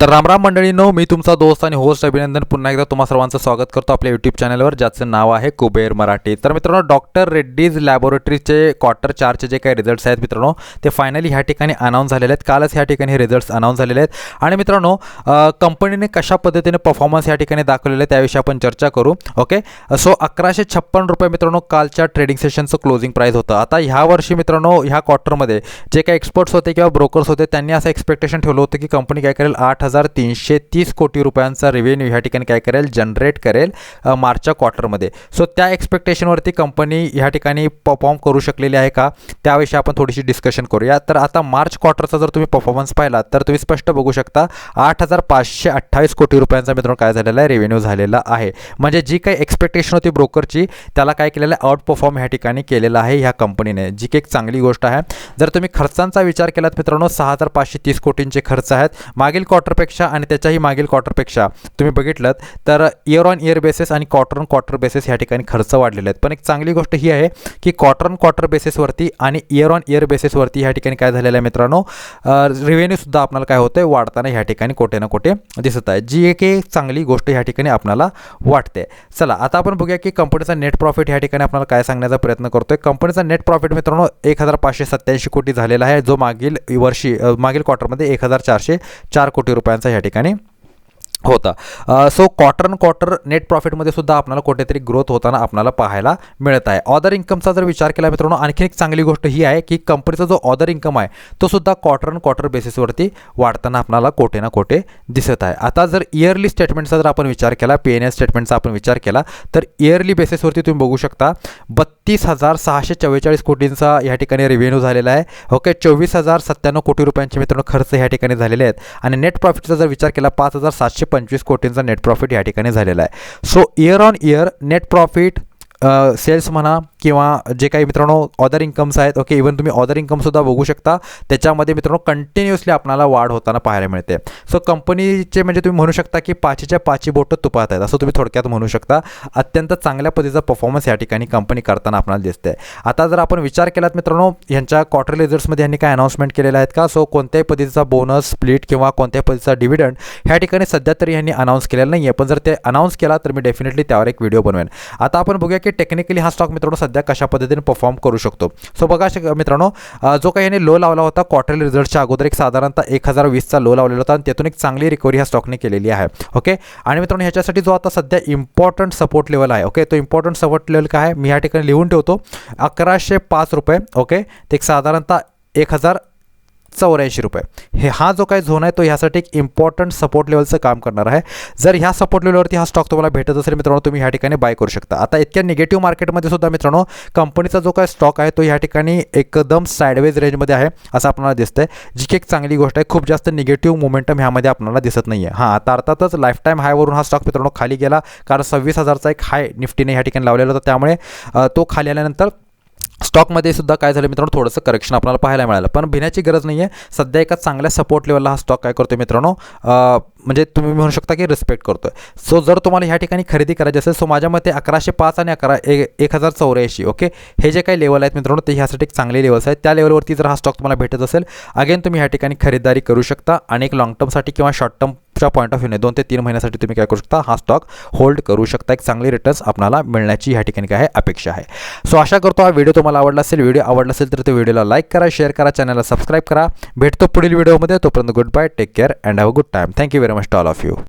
तर रामराम मंडळींनो मी तुमचा दोस्त आणि होस्ट अभिनंदन. पुन्हा एकदा तुम्हा सर्वांचं स्वागत करतो आपल्या यूट्यूब चॅनलवर ज्याचं नाव आहे कुबेर मराठी. तर मित्रांनो डॉक्टर रेड्डीज लॅबोरेटरीचे क्वार्टर चारचे जे काही रिझल्ट्स आहेत मित्रांनो ते फायनली ह्या ठिकाणी अनाऊन्स झालेले आहेत. कालच ह्या ठिकाणी हे रिझल्ट्स अनाऊन्स झालेले आहेत. आणि मित्रांनो कंपनीने कशा पद्धतीने परफॉर्मन्स या ठिकाणी दाखवलेले आहे त्याविषयी आपण चर्चा करू. ओके सो अकराशे छप्पन रुपये मित्रांनो कालच्या ट्रेडिंग सेशनचं क्लोजिंग प्राईस होतं. आता ह्या वर्षी मित्रांनो ह्या क्वार्टरमध्ये जे काही एक्सपर्ट्स होते किंवा ब्रोकर्स होते त्यांनी असं एक्सपेक्टेशन ठेवलं होतं की कंपनी काय करेल आठ हजार तीनशे तीस कोटी रुपयांचा रेव्हेन्यू ह्या ठिकाणी काय करेल? जनरेट करेल मार्चच्या क्वार्टरमध्ये सो त्या एक्सपेक्टेशनवरती कंपनी ह्या ठिकाणी परफॉर्म करू शकलेली आहे का? त्याविषयी आपण थोडीशी डिस्कशन करूया. तर आता मार्च क्वार्टरचा जर तुम्ही परफॉर्मन्स पाहिला तर तुम्ही स्पष्ट बघू शकता आठ हजार पाचशे अठ्ठावीस कोटी रुपयांचा मित्रांनो काय झालेला आहे? रेव्हेन्यू झालेला आहे. म्हणजे जी काही एक्सपेक्टेशन होती ब्रोकरची त्याला काय केलेलं आहे? आउट परफॉर्म ह्या ठिकाणी केलेलं आहे ह्या कंपनीने जी की एक चांगली गोष्ट आहे. जर तुम्ही खर्चांचा विचार केलात मित्रांनो सहा हजार पाचशे तीस कोटींचे खर्च आहेत. मागील क्वार्टर क्वार्टरपेक्षा आणि त्याच्याही मागील क्वार्टरपेक्षा तुम्ही बघितलं तर इयर ऑन इयर बेसिस आणि क्वार्टर ऑन क्वार्टर बेसिस ह्या ठिकाणी खर्च वाढलेले आहेत. पण एक चांगली गोष्ट ही आहे की क्वार्टर ऑन क्वार्टर बेसिसवरती आणि इयर ऑन इयर बेसिसवरती ह्या ठिकाणी काय झालेलं आहे मित्रांनो? रेव्हेन्यूसुद्धा आपल्याला काय होतं आहे वाढताना ह्या ठिकाणी कुठे ना कुठे दिसत आहे जी एक एक चांगली गोष्ट ह्या ठिकाणी आपल्याला वाटते. चला आता आपण बघूया की कंपनीचा नेट प्रॉफिट ह्या ठिकाणी आपल्याला काय सांगण्याचा प्रयत्न करतोय. कंपनीचा नेट प्रॉफिट मित्रांनो एक हजार पाचशे सत्त्याऐंशी कोटी झालेला आहे जो मागील वर्षी मागील क्वार्टरमध्ये एक हजार चारशे चार कोटी रुपये रुपयांचा ह्या ठिकाणी होता. सो क्वार्टर क्वार्टर नेट प्रॉफिटमध्ये सुद्धा आपल्याला कुठेतरी ग्रोथ होताना आपल्याला पाहायला मिळत आहे. ऑदर इन्कमचा जर विचार केला मित्रांनो आणखी एक चांगली गोष्ट ही आहे की कंपनीचा जो ऑदर इन्कम आहे तो सुद्धा क्वार्टर अँड क्वार्टर बेसिसवरती वाढताना आपल्याला कोठे ना कोठे दिसत आहे. आता जर इयरली स्टेटमेंटचा जर आपण विचार केला पी एन एस स्टेटमेंटचा आपण विचार केला तर इयरली बेसिसवरती तुम्ही बघू शकता बत्तीस तीस हजार सहाशे चव्वेचाळीस कोटींचा या ठिकाणी रेव्हेन्यू झालेला आहे. ओके चोवीस हजार सत्त्याण्णव कोटी रुपयांचे मित्रांनो खर्च ह्या ठिकाणी झालेले आहेत. आणि नेट प्रॉफिटचा जर विचार केला पाच हजार सातशे पंचवीस कोटींचा नेट प्रॉफिट या ठिकाणी झालेला आहे. So year on year net profit sales म्हणा किंवा जे काही मित्रांनो ऑदर इन्कम्स आहेत ओके इवन तुम्ही ऑदर इन्कमसुद्धा बघू शकता. त्याच्यामध्ये मित्रांनो कंटिन्युअसली आपल्याला वाढ होताना पाहायला मिळते. सो कंपनीचे म्हणजे तुम्ही म्हणू शकता की पाचीच्या पाची बोटं तुपात आहेत असं तुम्ही थोडक्यात म्हणू शकता. अत्यंत चांगल्या पद्धतीचा परफॉर्मन्स या ठिकाणी कंपनी करताना आपल्याला दिसते आता जर आपण विचार केलात मित्रांनो यांच्या क्वार्टरली रिझल्ट्समध्ये यांनी काय अनाऊन्समेंट केलेलं आहेत का? सो कोणत्याही पद्धतीचा बोनस स्प्लिट किंवा कोणत्याही पद्धतीचा डिव्हिडंड ह्या ठिकाणी सध्या तरी यांनी अनाऊन्स केलेला नाही आहे पण जर ते अनाऊन्स केला तर मी डेफिनेटली त्यावर एक व्हिडिओ बनवेन. आता आपण बघूया की टेक्निकली हा स्टॉक मित्रांनो सध्या कशा पद्धतीने परफॉर्म करू शकतो. सो बघा मित्रांनो जो काही याने लो लावला होता क्वार्टरली रिझल्टच्या अगोदर एक साधारणतः एक हजार वीसचा लो लावलेला होता आणि तिथून एक चांगली रिकव्हरी ह्या स्टॉकने केलेली आहे. ओके आणि मित्रांनो ह्याच्यासाठी जो आता सध्या इम्पॉर्टंट सपोर्ट लेवल आहे ओके तो इम्पॉर्टंट सपोर्ट लेवल काय आहे? मी ह्या ठिकाणी लिहून ठेवतो. अकराशे पाच रुपये ओके ते एक साधारणतः एक हजार चौऱ्याऐंशी रुपये. हे हा जो काही झोन आहे तो ह्यासाठी एक इम्पॉर्टंट सपोर्ट लेवलचं काम करणार आहे. जर ह्या सपोर्ट लेवलवरती हा स्टॉक तुम्हाला भेटत असेल मित्रांनो तुम्ही ह्या ठिकाणी बाय करू शकता. आता इतक्या निगेटिव्ह मार्केटमध्ये सुद्धा मित्रांनो कंपनीचा जो काही स्टॉक आहे तो ह्या ठिकाणी एकदम साईडवेज रेंजमध्ये आहे असं आपल्याला दिसतंय. जी की एक चांगली गोष्ट आहे खूप जास्त निगेटिव्ह मोमेंटम ह्यामध्ये आपल्याला दिसत नाही आहे हां आता अर्थातच लाईफ टाईम हायवरून हा स्टॉक मित्रांनो खाली गेला. कारण सव्वीस हजारचा एक हाय निफ्टीने ह्या ठिकाणी लावलेला होता. त्यामुळे तो खाली आल्यानंतर स्टॉकमध्ये सुद्धा काय झालं मित्रांनो थोडंसं करेक्शन आपल्याला पाहायला मिळालं. पण भिण्याची गरज नाही आहे सध्या एका चांगल्या सपोर्ट लेवलला हा स्टॉक काय करतो मित्रांनो म्हणजे तुम्ही म्हणू शकता की रिस्पेक्ट करतोय. सो जर तुम्हाला ह्या ठिकाणी खरेदी करायची असेल सो माझ्या मते अकराशे पाच आणि अकरा ए एक हजार चौऱ्याऐंशी ओके हे जे काही लेवल आहेत मित्रांनो ते ह्यासाठी एक चांगले लेवल्स आहेत. त्या लेवलवरती जर हा स्टॉक तुम्हाला भेटत असेल अगेन तुम्ही ह्या ठिकाणी खरेदीदारी करू शकता. आणि एक लॉंग टर्मसाठी किंवा शॉर्ट टर्म च्या पॉईंट ऑफ व्ह्यूने दोन ते तीन महिन्यासाठी तुम्ही काय करू शकता? हा स्टॉक होल्ड करू शकता. एक चांगले रिटर्न्स आपल्याला मिळण्याची ह्या ठिकाणी काय आहे? अपेक्षा आहे. सो आशा करतो. हा व्हिडिओ तुम्हाला आवडला असेल व्हिडिओ आवडला असेल तर तो व्हिडिओला लाईक करा शेअर करा चॅनलला सबस्क्राईब करा. भेटतो पुढील व्हिडिओमध्ये तोपर्यंत good bye take care and have a good time thank you very much to all of you